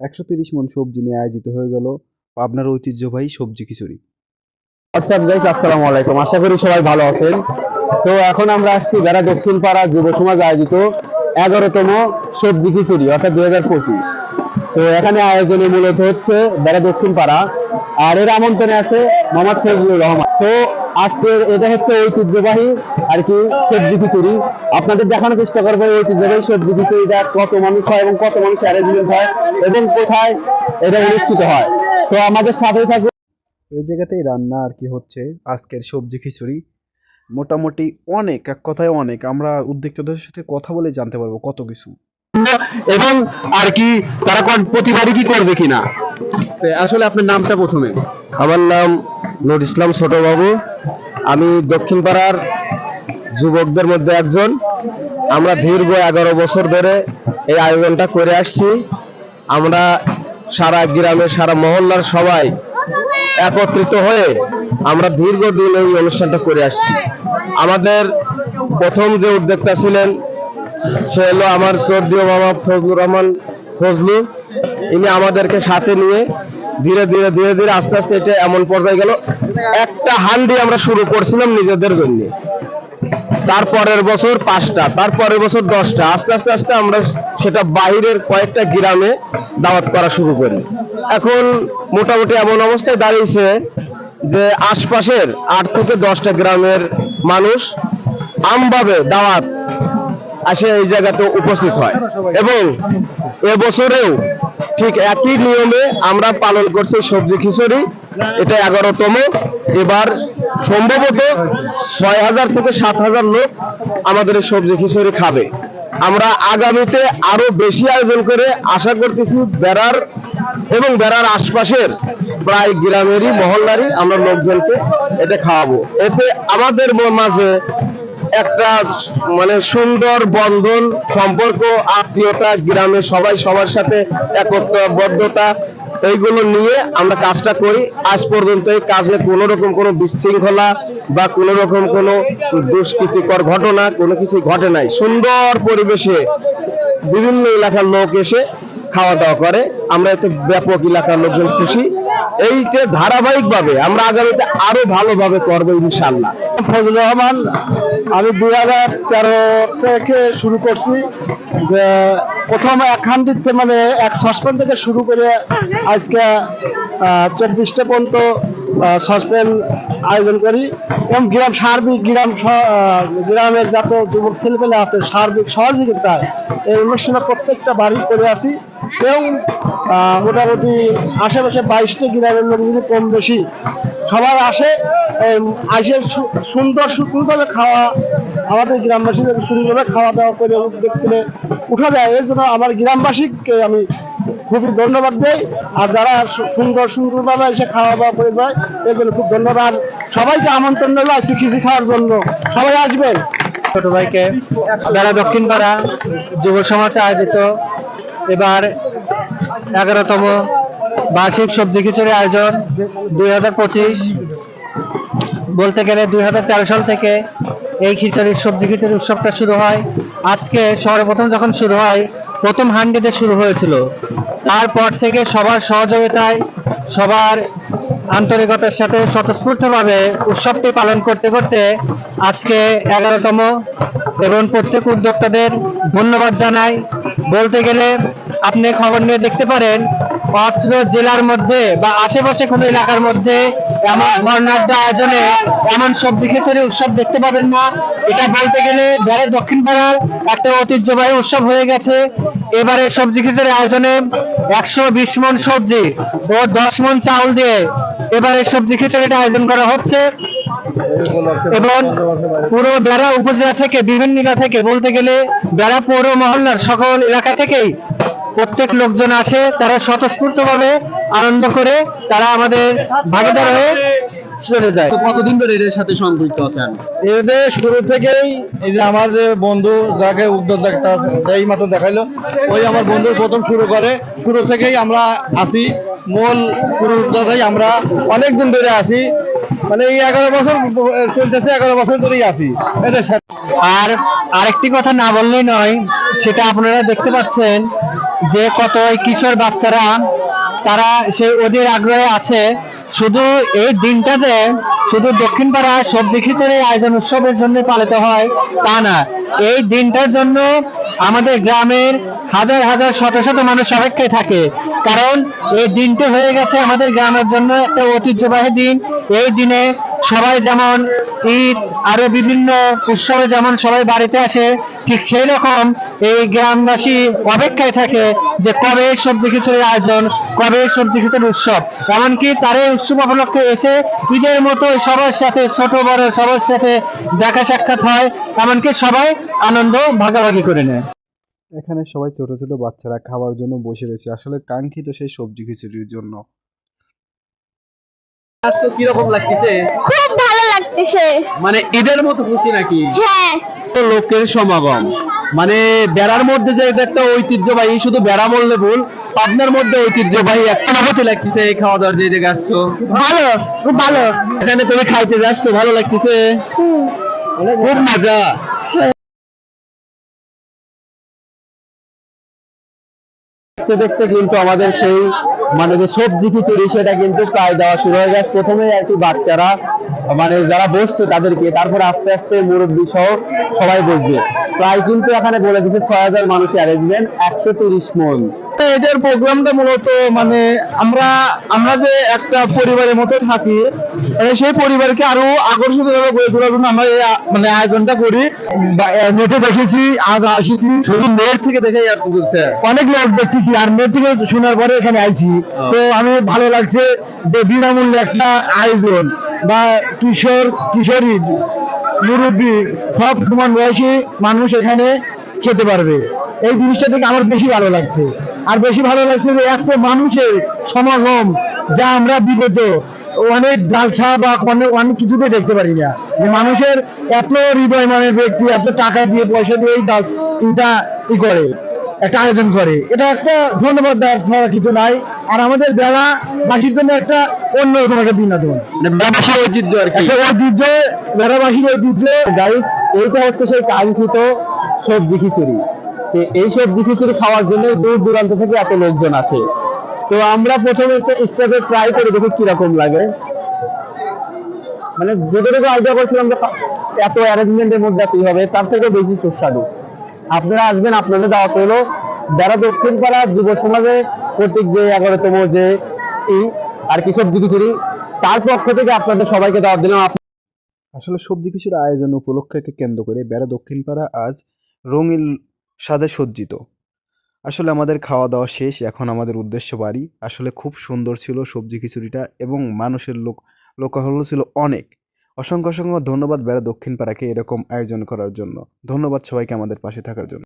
একশো তিরিশ মন সবজি নিয়ে আয়োজিত হয়ে গেল পাবনার ঐতিহ্যবাহী সবজি খিচুড়ি। হোয়াটসঅ্যাপ গাইস আসসালামু আলাইকুম। আশা করি সবাই ভালো আছেন। তো এখন আমরা আসছি বেড়া দক্ষিণ পাড়া যুব সমাজ আয়োজিত এগারোতম সবজি খিচুড়ি, অর্থাৎ দুই হাজার পঁচিশ। তো এখানে আয়োজনে মূলত হচ্ছে বেড়া দক্ষিণ পাড়া আর এর আমন্ত্রণে আছে মোহাম্মদ ফজলুর রহমান। তো আজকের এটা হচ্ছে ঐতিহ্যবাহী আর কি সবজি খিচুড়ি। আপনাদের দেখানোর চেষ্টা করব ঐতিহ্যবাহী সবজি খিচুড়িটা কত মানুষ হয় এবং কত মানুষ অ্যারেঞ্জমেন্ট হয় এবং কোথায় এটা অনুষ্ঠিত হয়। তো আমাদের সাথেই থাকবে এই জায়গাতেই রান্না আর কি হচ্ছে আজকের সবজি খিচুড়ি। মোটামুটি অনেক এক কথায় অনেক। আমরা উদ্যোক্তাদের সাথে কথা বলে জানতে পারব কত কিছু। এবং আর কি তারা কোন- প্রতিবারই কি করবে কিনা? আসলে আপনার নামটা প্রথমে। আমার নাম নুর ইসলাম ছোট বাবু আমি দক্ষিণ পাড়ার যুবকদের মধ্যে একজন। আমরা দীর্ঘ এগারো বছর ধরে এই আয়োজনটা করে আসছি। আমরা সারা গ্রামে, সারা মহল্লার সবাই একত্রিত হয়ে আমরা দীর্ঘদিন এই অনুষ্ঠানটা করে আসছি। আমাদের প্রথম যে উদ্যোক্তা ছিলেন, সে হলো আমার শ্রদ্ধীয় মামা ফজলুর রহমান ফজলু। ইনি আমাদেরকে সাথে নিয়ে ধীরে ধীরে ধীরে ধীরে আস্তে আস্তে এটা এমন পর্যায়ে গেল। একটা হান্ডি আমরা শুরু করছিলাম নিজেদের জন্য। তারপরের বছর পাঁচটা, তারপরের বছর দশটা। আস্তে আস্তে আস্তে আমরা সেটা বাইরের কয়েকটা গ্রামে দাওয়াত করা শুরু করি। এখন মোটামুটি এমন অবস্থায় দাঁড়িয়েছে যে আশপাশের আট থেকে দশটা গ্রামের মানুষ আমভাবে দাওয়াত আসে এই জায়গাতে উপস্থিত হয়। এবং এবছরেও ঠিক একই নিয়মে আমরা পালন করছি সবজি খিচুড়ি, এটা এগারোতম। এবার সম্ভবত ছয় হাজার থেকে সাত হাজার লোক আমাদের সবজি খিচুড়ি খাবে। আমরা আগামীতে আরও বেশি আয়োজন করে আশা করতেছি বেড়ার এবং বেড়ার আশপাশের প্রায় গ্রামেরই মহল্লারই আমরা লোকজনকে এটা খাওয়াবো। এতে আমাদের মাঝে একটা মানে সুন্দর বন্ধন, সম্পর্ক, আত্মীয়তা, গ্রামে সবাই সবার সাথে একত্রবদ্ধতা, এইগুলো নিয়ে আমরা কাজটা করি। আজ পর্যন্ত এই কাজে কোনো রকম কোনো বিশৃঙ্খলা বা কোনো রকম কোনো দুষ্কৃতিকর ঘটনা, কোনো কিছু ঘটে নাই। সুন্দর পরিবেশে বিভিন্ন এলাকার লোক এসে খাওয়া দাওয়া করে। আমরা এতে ব্যাপক এলাকার লোকজন খুশি। এইটা ধারাবাহিকভাবে আমরা আগামীতে আরও ভালোভাবে করব ইনশাল্লাহ ফজলুর রহমান আমি দুই হাজার তেরো থেকে শুরু করছি। যে প্রথম এক হান্ডিতে মানে এক সসপেন থেকে শুরু করে আজকে চব্বিশটা পর্যন্ত সসপেন আয়োজন করি। এবং গ্রাম সার্বিক, গ্রাম গ্রামের যত যুবক ছেলেপেলে আছে, সার্বিক সহযোগিতায় এই অনুষ্ঠানে প্রত্যেকটা বাড়ি করে আসি। এবং মোটামুটি আশেপাশে বাইশটা গ্রামের লোক যদি কম বেশি সবাই আসে আসে সুন্দর সুন্দরভাবে খাওয়া, আমাদের গ্রামবাসীদের সুন্দরভাবে খাওয়া দাওয়া করে করে উঠা যায়। এর জন্য আমার গ্রামবাসীকে আমি খুবই ধন্যবাদ দেই। আর যারা সুন্দর সুন্দরভাবে এসে খাওয়া দাওয়া করে যায়, এর জন্য খুব ধন্যবাদ। আর সবাইকে আমন্ত্রণ রইল আজকে খিচি খাওয়ার জন্য। সবাই আসবেন। ছোট ভাইকে বেড়া দক্ষিণ পাড়া যুব সমাজ আয়োজিত এবার এগারোতম বার্ষিক সবজি খিচুড়ি আয়োজন দুই হাজার পঁচিশ বলতে গেলে দুই হাজার তেরো সাল থেকে এই খিচুড়ির সবজি খিচুড়ি উৎসবটা শুরু হয়। আজকে সর্বপ্রথম যখন শুরু হয়, প্রথম হান্ডিতে শুরু হয়েছিল, তারপর থেকে সবার সহযোগিতায়, সবার আন্তরিকতার সাথে স্বতঃস্ফূর্তভাবে উৎসবটি পালন করতে করতে আজকে এগারোতম এবং প্রত্যেক উদ্যোক্তাদের ধন্যবাদ জানাই। বলতে গেলে আপনি খবর নিয়ে দেখতে পারেন, অত্র জেলার মধ্যে বা আশেপাশে কোনো এলাকার মধ্যে এমন বর্ণাঢ্য আয়োজনে এমন সবজি খিচুড়ি উৎসব দেখতে পাবেন না। এটা বলতে গেলে বেড়ে দক্ষিণ পাড়ার একটা ঐতিহ্যবাহী উৎসব হয়ে গেছে। এবারে সবজি খিচুড়ি আয়োজনে একশো বিশ মন সবজি ও দশ মন চাউল দিয়ে এবারে সবজি খিচুড়িটা আয়োজন করা হচ্ছে। এবং পুরো বেড়া উপজেলা থেকে, বিভিন্ন থেকে বলতে গেলে বেড়া পৌর মহল্লার সকল এলাকা থেকেই প্রত্যেক লোকজন আসে তারা স্বতঃস্ফূর্তভাবে আনন্দ করে তারা আমাদের ভাগিদার হয়ে চলে যায়। কতদিন ধরে এদের সাথে সম্পৃক্ত আছেন? এদের শুরু থেকেই এই যে আমার যে বন্ধু যাকে উদ্যোক্তা এই মাত্র দেখাইলো ওই আমার বন্ধু প্রথম শুরু করে। শুরু থেকেই আমরা আসি মূল পুরুষদাই আমরা অনেক দিন ধরে আসি মানে এই এগারো বছর চলতেছে এগারো বছর ধরেই আসি এদের সাথে। আর আরেকটি কথা না বললেই নয় সেটা আপনারা দেখতে পাচ্ছেন যে কত কিশোর বাচ্চারা, তারা সেই ওদের আগ্রহে আছে। শুধু এই দিনটা যে শুধু দক্ষিণ পাড়া সবজি খিচুড়ি আয়োজন উৎসবের জন্য পালিত হয়, তা না। এই দিনটার জন্য আমাদের গ্রামের হাজার হাজার শত শত মানুষ অপেক্ষায় থাকে। কারণ এই দিনটা হয়ে গেছে আমাদের গ্রামের জন্য একটা ঐতিহ্যবাহী দিন। এই দিনে সবাই যেমন ঈদ, আরও বিভিন্ন উৎসবে যেমন সবাই বাড়িতে আসে, ঠিক সেই রকম এই গ্রামবাসী অপেক্ষায় থাকে যে কবে সবজি খিচুড়ির আয়োজন, কবে সবজি খিচুড়ির উৎসব। এমনকি তার উৎসব উপলক্ষে এসে ঈদের মতো সবার সাথে, ছোট, বড় সবার সাথে দেখা সাক্ষাৎ হয়, এমনকি সবাই আনন্দ ভাগাভাগি করে নেয়। এখানে সবাই ছোট ছোট বাচ্চারা খাওয়ার জন্য বসে রয়েছে। আসলে কাঙ্ক্ষিত সেই সবজি খিচুড়ির জন্য। কীরকম লাগতেছে? খুব ভালো লাগতেছে। মানে ঈদের মতো খুশি নাকি? হ্যাঁ। লোকের সমাগম। মানে বেড়ার মধ্যে যে এটা একটা ঐতিহ্যবাহী শুধু বেড়া বললে ভুল পাবনার মধ্যে ঐতিহ্যবাহী একটা অনুভূতি লাগতেছে এই খাওয়া দাওয়ার যে জায়গায় আসছো ভালো খুব ভালো। এখানে তুমি খাইতে যাচ্ছ ভালো লাগতেছে? খুব মজা। দেখতে দেখতে কিন্তু আমাদের সেই মানে যে সবজি খিচুড়ি, সেটা কিন্তু প্রায় দেওয়া শুরু হয়ে গেছে। প্রথমে আর কি বাচ্চারা মানে যারা বসছে তাদেরকে, তারপরে আস্তে আস্তে মুরব্বী সহ সবাই বসবে। প্রায় কিন্তু এখানে বলে দিচ্ছে ছয় হাজার মানুষের অ্যারেঞ্জমেন্ট একশো তিরিশ মন। এটার প্রোগ্রামটা মূলত মানে আমরা আমরা যে একটা পরিবারের মতো থাকি সেই পরিবারকে আরও আকর্ষিত ভাবে গড়ে তোলার জন্য আমরা এই মানে আয়োজনটা করি। নেটে দেখেছি আজ আসিছি। শুধু নেট থেকে দেখে অনেক লোক দেখতেছি আর নেট থেকে শোনার পরে এখানে আইছি। তো আমি ভালো লাগছে যে বিনামূল্যে একটা আয়োজন বা কিশোর কিশোরী মুরব্বী সব সমান বয়সী মানুষ এখানে খেতে পারবে। এই জিনিসটা থেকে আমার বেশি ভালো লাগছে। আর বেশি ভালো লাগছে যে এত মানুষের সমাগম যা আমরা বিগত অনেক জালসা বা অনেক কিছুতে দেখতে পারি না। যে মানুষের এত হৃদয় মানের ব্যক্তি এত টাকা দিয়ে পয়সা দিয়ে এই এটা ই করে একটা আয়োজন করে। এটা একটা ধন্যবাদ দেওয়ার ছাড়া কিছু নাই। আর আমাদের বেলা বাসীর জন্য একটা অন্যরকম একটা বিনোদন। মানে ব্যবসার ঐতিহ্য আর কি। ঐতিহ্য বেড়াবাসীর ঐতিহ্য। গাইস এইটা হচ্ছে সেই কাঙ্ক্ষিত সবজি খিচুড়ি। এই সবজি খিচুড়ি খাওয়ার জন্য দূর দূরান্ত থেকে এত লোকজন আসে। তো আমরা প্রথমে স্টেপে ট্রাই করে দেখি কীরকম লাগে। মানে যেটুকু আইডিয়া করছিলাম যে এত অ্যারেঞ্জমেন্টের মধ্যে এতই হবে, তার থেকে বেশি সুস্বাদু। আপনারা আসবেন, আপনাদের দাওয়াত হলো যারা দক্ষিণ পাড়া যুব সমাজে কর্তৃক যে, এগারোতম যে, এই আর কি সবজি খিচুড়ি, তার পক্ষ থেকে আপনাদের সবাইকে দাওয়াত দিলাম। আসলে সবজি কিছুর আয়োজন উপলক্ষকে কেন্দ্র করে বেড়া দক্ষিণ পাড়া আজ রঙিন স্বাদে সজ্জিত। আসলে আমাদের খাওয়া দাওয়া শেষ, এখন আমাদের উদ্দেশ্য বাড়ি। আসলে খুব সুন্দর ছিল সবজি খিচুড়িটা এবং মানুষের লোক লোকাহল ছিল অনেক। অসংখ্য অসংখ্য ধন্যবাদ বেড়া দক্ষিণ পাড়াকে এরকম আয়োজন করার জন্য। ধন্যবাদ সবাইকে আমাদের পাশে থাকার জন্য।